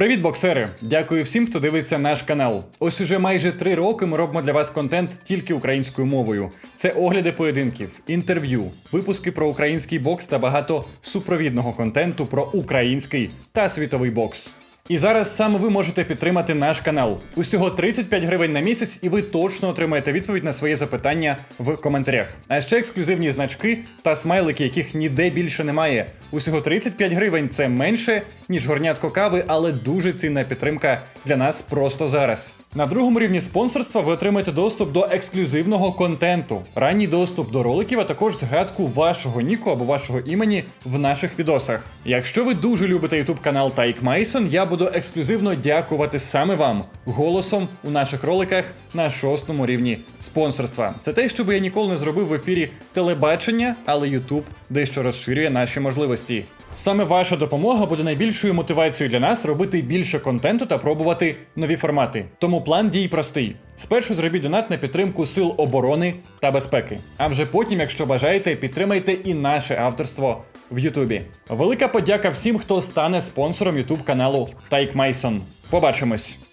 Привіт, боксери! Дякую всім, хто дивиться наш канал. Ось уже майже три роки ми робимо для вас контент тільки українською мовою. Це огляди поєдинків, інтерв'ю, випуски про український бокс та багато супровідного контенту про український та світовий бокс. І зараз саме ви можете підтримати наш канал. Усього 35 гривень на місяць, і ви точно отримаєте відповідь на своє запитання в коментарях. А ще ексклюзивні значки та смайлики, яких ніде більше немає. Усього 35 гривень це менше, ніж горнятко кави, але дуже цінна підтримка для нас просто зараз. На другому рівні спонсорства ви отримаєте доступ до ексклюзивного контенту, ранній доступ до роликів, а також згадку вашого ніку або вашого імені в наших відосах. Якщо ви дуже любите YouTube канал Тайк Майсон, я буду ексклюзивно дякувати саме вам голосом у наших роликах на шостому рівні спонсорства. Це те, що би я ніколи не зробив в ефірі телебачення, але YouTube дещо розширює наші можливості. Саме ваша допомога буде найбільшою мотивацією для нас робити більше контенту та пробувати нові формати. Тому план дій простий: спершу зробіть донат на підтримку сил оборони та безпеки. А вже потім, якщо бажаєте, підтримайте і наше авторство в Ютубі. Велика подяка всім, хто стане спонсором Ютуб каналу Тайк Майсон. Побачимось!